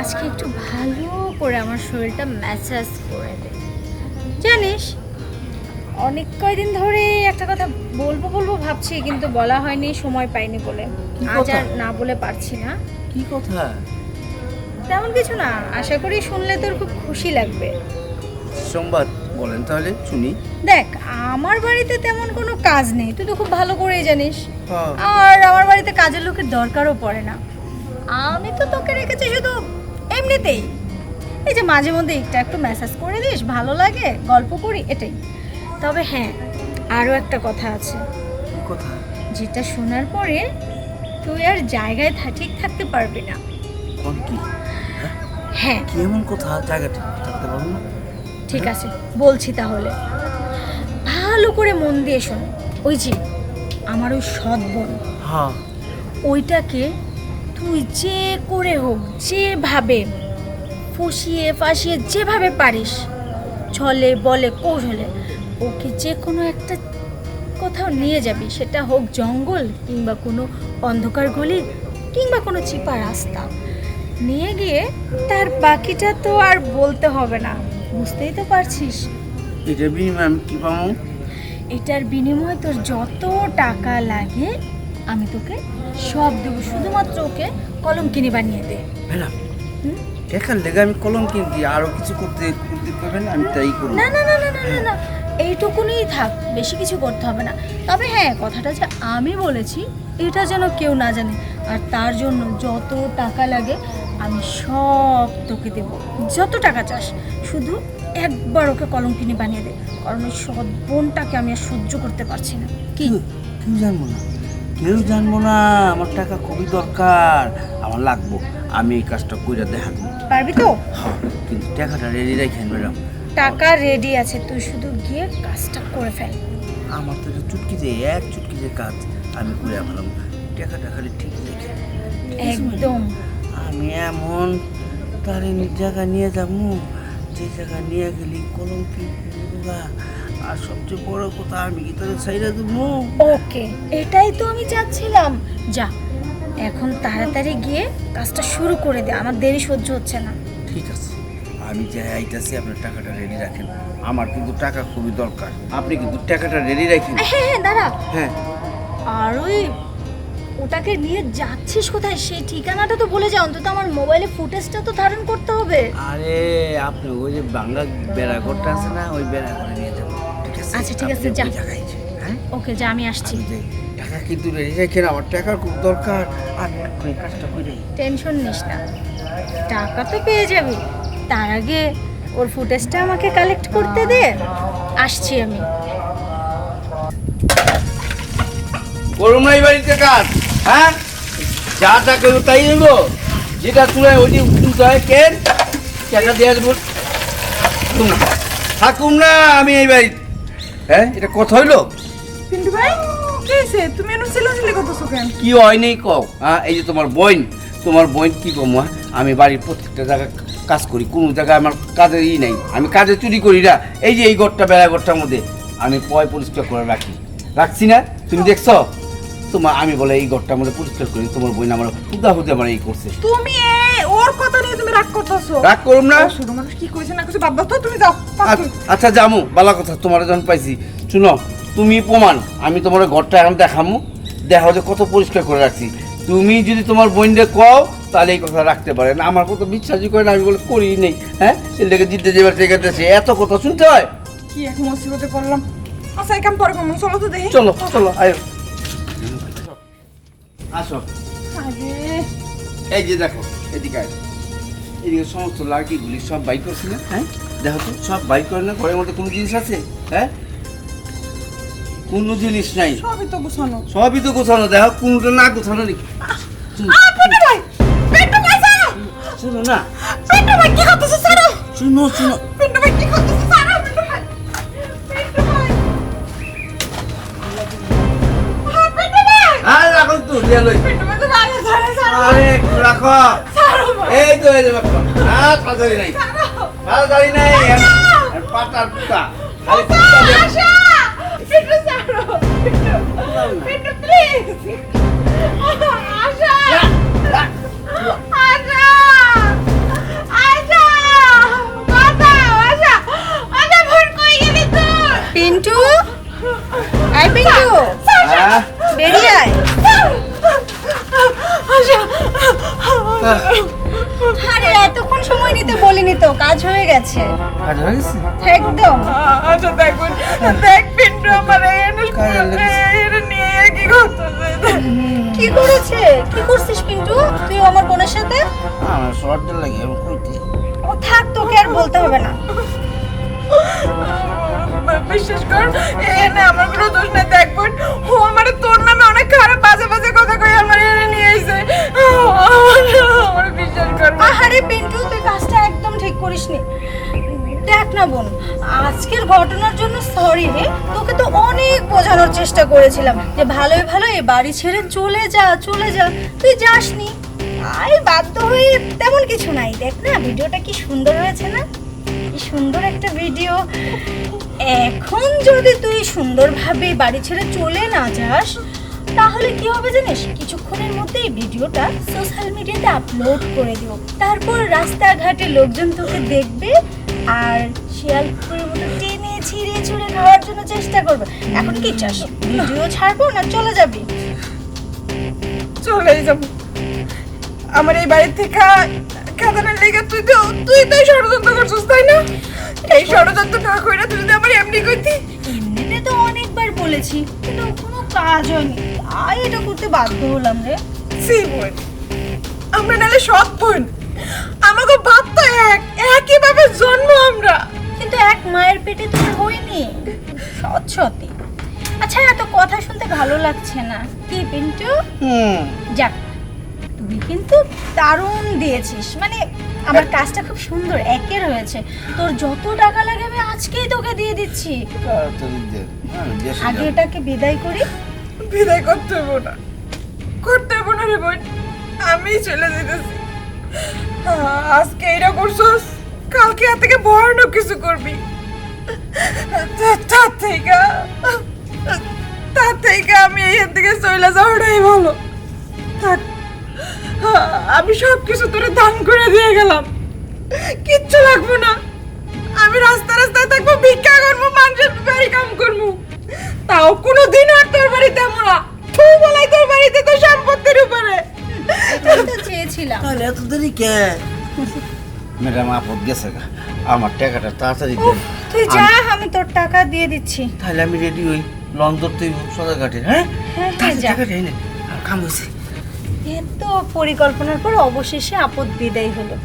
আজকে একটু ভালো করে আমার শরীরটা ম্যাসাজ করে দে। জানিস অনেক কয়দিন ধরে একটা কথা বলব বলব ভাবছি কিন্তু বলা হয়নি সময় পাইনি বলে। আজ আর না বলে পারছি না। কি কথা? তেমন কিছু না আশা করি শুনলে তোর খুব খুশি লাগবে। সংবাদ বলেন তাহলে শুনি। দেখ আমার বাড়িতে তেমন কোনো কাজ নেই তুই তো খুব ভালো করেই জানিস। হ্যাঁ। আর আমার বাড়িতে কাজের লোকের দরকারও পড়ে না। আমি তো তোকে রেখেছি শুধু এমনিতেই। এই যে মাঝে মধ্যে একটা একটু মেসেজ করে দিস ভালো লাগে গল্প করি এটাই। তবে হ্যাঁ আরও একটা কথা আছে। কথা? যেটা শোনার পরে তুই আর জায়গায় ঠিক থাকতে পারবি না। কোন কি? হ্যাঁ? কি এমন কথা? জায়গা ঠিক থাকতে পারব না? ঠিক আছে বলছি তাহলে। ভালো করে মন দিয়ে শোন। ওই যে আমার ওই সৎ বোন। হ্যাঁ। ওইটাকে তুই যে করে হোক যেভাবে ফুসিয়ে ফাঁসিয়ে যেভাবে পারিস। ছলে বলে কৌশলে ওকে যে কোনো একটা কোথাও নিয়ে যাবি সেটা হোক জঙ্গল কিংবা কোনো অন্ধকার গলি কিংবা কোনো চিপা রাস্তা। নিয়ে গিয়ে তার বাকিটা তো আর বলতে হবে না। বুঝতেই তো পারছিস। এটা বিনিময় আমি কি পাবো? এটার বিনিময়ে তোর যত টাকা লাগে আমি তোকে সব দেবো। শুধুমাত্র ওকে কলম কিনে বানিয়ে দে। ম্যাডাম? দেখার লেগে আমি কলম কিনছি আরও কিছু করতে করতে পারবেন আমি তাই করব। না না না না না না না এইটুকুনই থাক বেশি কিছু করতে হবে না। তবে হ্যাঁ কথাটা যে আমি বলেছি এটা যেন কেউ না জানে আর তার জন্য যত টাকা লাগে আমি সব তোকে দেব। যত টাকা চাস শুধু একবার ওকে কলম কিনে বানিয়ে দে কারণ ওই সৎ বোনটাকে আমি আর সহ্য করতে পারছি না। কি জানব না। কেউ জানব না আমার টাকা খুবই দরকার। আমার লাগবো আমি এই কাজটা করে দেখা দেবো পারবি তো? হ্যাঁ কিন্তু টাকাটা রেডি রাখেন ম্যাডাম। টাকা রেডি আছে তুই শুধু গিয়ে কাজটা করে ফেল। আমার তো এটা চুটকিতে এক চুটকিতে কাজ আমি করে ফেলাম টাকাটা খালি ঠিক রেখে একদম। আমি এমন তারে জায়গা নিয়ে যাব যে জায়গা নিয়ে গেলি কলম কি? আর সবচেয়ে বড় কথা আমি কি তাদের সাইডে দেবো? ওকে এটাই তো আমি চাচ্ছিলাম। যা এখন তাড়াতাড়ি গিয়ে কাজটা শুরু করে দে আমার দেরি সহ্য হচ্ছে না। ঠিক আছে। আমি যে আইতাছি আপনার টাকাটা রেডি রাখেন। আমার কিন্তু টাকা খুবই দরকার। আপনি কিন্তু টাকাটা রেডি রাখেন। হ্যাঁ হ্যাঁ দাঁড়া। হ্যাঁ। আর ওই ওটাকে নিয়ে যাচ্ছিস কোথায়? সেই ঠিকানাটা তো বলে যা অন্তত আমার মোবাইলে ফুটেজটা তো ধারণ করতে হবে। আরে আপনি ওই যে বাংলা বেড়াঘরটা আছে না ওই বেড়াঘরে নিয়ে আচ্ছা, ঠিক আছে, যা। ওই হ্যাঁ? ওকে যা আমি আসছি। টাকা কিন্তু রেডি রাখেন আমার টাকার খুব দরকার। আমি এখন এই কাজটা করে টেনশন নিস না। টাকা তো পেয়ে যাবি। তার আগে ওর ফুটেজটা আমাকে কালেক্ট করতে দে। আসছি আমি। করুন না এই বাড়িতে কাজ হ্যাঁ? যা টাকা দেবো তাই দেবো যেটা তুলে ওইটি তুলতে হয় কেন? টাকা দেওয়া দেবো থাকুন না থাকুন না আমি এই বাড়ি হ্যাঁ এটা কথা হইল? পিন্টু ভাই কি তুমি এরকম চিল্লাচিল্লি করতেছো কেন? কি হয়নি কও? হ্যাঁ এই যে তোমার বোন তোমার বোন কি কম আমি বাড়ির প্রত্যেকটা জায়গায় কাজ করি কোনো জায়গায় আমার কাজের ই নাই। আমি কাজে চুরি করি না। এই যে এই ঘরটা বেড়া ঘরটার মধ্যে আমি পয় পরিষ্কার করে রাখি। রাখছি না? তুমি দেখছ? তোমার আমি বলে এই ঘরটার মধ্যে পরিষ্কার করি তোমার বোন আমার হুদা হুদা আমার এই করছে। তুমি ওর কথা নিয়ে তুমি রাগ রাগ করুম না। ছোট মানুষ কি কইছে না কইছে? বাদ দাও তো তুমি যাও আচ্ছা- করো। আচ্ছা জামু বালা কথা তোমার যখন পাইছি। শুনো তুমি প্রমাণ আমি তোমার ঘরটা এখন দেখামু। দেখা যে কত পরিষ্কার করে রাখছি। তুমি যদি তোমার বোনকে কও তাহলে এই কথা রাখতে পারে না। আমার কত বিশ্বাসই করে না আমি বলে করি নেই হ্যাঁ? ছেলেকে জিতে যেবার যাবার ঠেকাতেছে এত কথা শুনতে হয়। কি এক মুসিবতে পড়লাম আচ্ছা এই পরে করব চলো তো দেখি। চলো চলো আয়ো। আসো এই যে দেখো এদিকে আয়। এদিকে সমস্ত লাড়কিগুলি সব বাইক করছি না হ্যাঁ? দেখো তো সব বাইক করে না ঘরের মধ্যে কোনো জিনিস আছে? হ্যাঁ? কোনো জিনিস নাই। সবই তো গুছানো। সবই তো গোছানো দেখো কোনটা না গোছানো ছাড়ো শোনো না। শুনো শুনো। হ্যাঁ, আরে রাখো তো দিয়া লই। আরে রাখো। এই তো এই যে না নাই। তাড়াতাড়ি নাই পাটার পুতা। আরে পুতা আশা! পিটু সারো পিটু পিটু প্লিজ নিতে বলিনি তো কাজ হয়ে গেছে। কাজ হয়ে গেছে? একদম। আচ্ছা দেখুন দেখ পিন্টু আমার। এনে নিয়ে কি করতেছে? কি করেছে? কি করছিস পিন্টু? তুই আমার বোনের সাথে? আমার শর্টটা লাগে আমি কইতে ও থাক তোকে আর বলতে হবে না। বিশ্বাস কর এনে আমার কোনো দোষ নাই। দেখবেন ও আমার তোর নামে অনেক খারাপ বাজে বাজে কথা কই আমার এনে নিয়ে এসে আমার বিশ্বাস কর আহারে পিন্টু তুই না বোন, আজকের ঘটনার জন্য সরি রে, তোকে তো অনেক বোঝানোর চেষ্টা করেছিলাম যে ভালোই ভালো এই বাড়ি ছেড়ে চলে যা চলে যা, তুই যাসনি। আই বাধ্য হয়ে তেমন কিছু নাই। দেখ না, ভিডিওটা কি সুন্দর হয়েছে না? কি সুন্দর একটা ভিডিও। এখন যদি তুই সুন্দরভাবে বাড়ি ছেড়ে চলে না যাস, তাহলে কি হবে জানিস? কিছুক্ষণের মধ্যে এই ভিডিওটা সোশ্যাল মিডিয়াতে আপলোড করে দিও তারপর রাস্তাঘাটে লোকজন তোকে দেখবে আর শিয়াল কুকুরের মতো টেনে ছিঁড়ে ছুঁড়ে খাওয়ার জন্য চেষ্টা করবে। এখন কি চাস? ভিডিও ছাড়বো না চলে যাবি? যাব। আমার এই বাড়ির থেকে খাদানের লেগে তুই তো তুই তো ষড়যন্ত্র করছিস তাই না? এই ষড়যন্ত্র না করে তুই যদি আমার এমনি কইতি এমনিতে তো অনেকবার বলেছি কিন্তু কোনো কাজ হয়নি। তাই এটা করতে বাধ্য হলাম রে। সি বোন আমরা নালে সৎ বোন। আমাকে বাপ তো পেটে তো আর হয়নি। সৎ আচ্ছা এত কথা শুনতে ভালো লাগছে না। কি পিন্টু? হুম। যাক তুই কিন্তু দারুণ দিয়েছিস। মানে আমার কাজটা খুব সুন্দর একের হয়েছে তোর যত টাকা লাগে আমি আজকেই তোকে দিয়ে দিচ্ছি। আগে এটাকে বিদায় করি। বিদায় করতে হব না। করতে হব না রে বোন। আমি চলে যেতেছি। আজকে এইটা করছস কালকে আর থেকে ভয়ানক কিছু করবি। তার থেকে তার থেকে আমি এখান থেকে চলে যাওয়াটাই ভালো। থাক আমি সব কিছু তোরে দান করে দিয়ে গেলাম। কিচ্ছু লাগবো না। আমি রাস্তা রাস্তায় থাকব ভিক্ষা করব মানুষের বাড়ি কাম করব। তাও কোনো দিন আর তোর বাড়িতে যাব না। তুই বলাই তোর বাড়িতে তো সম্পত্তির উপরে। তো চেয়েছিলাম। তাহলে এত দেরি কে? ম্যাডাম আপদ গেছে গা। আমার টাকাটা তাড়াতাড়ি দেন। তুই যা আমি তোর টাকা দিয়ে দিচ্ছি। তাহলে আমি রেডি হই। লঞ্চ তুই সোজা ঘাটে হ্যাঁ? হ্যাঁ যা। কাম হয়েছে এত পরিকল্পনার পর অবশেষে আপদ বিদায় হলো।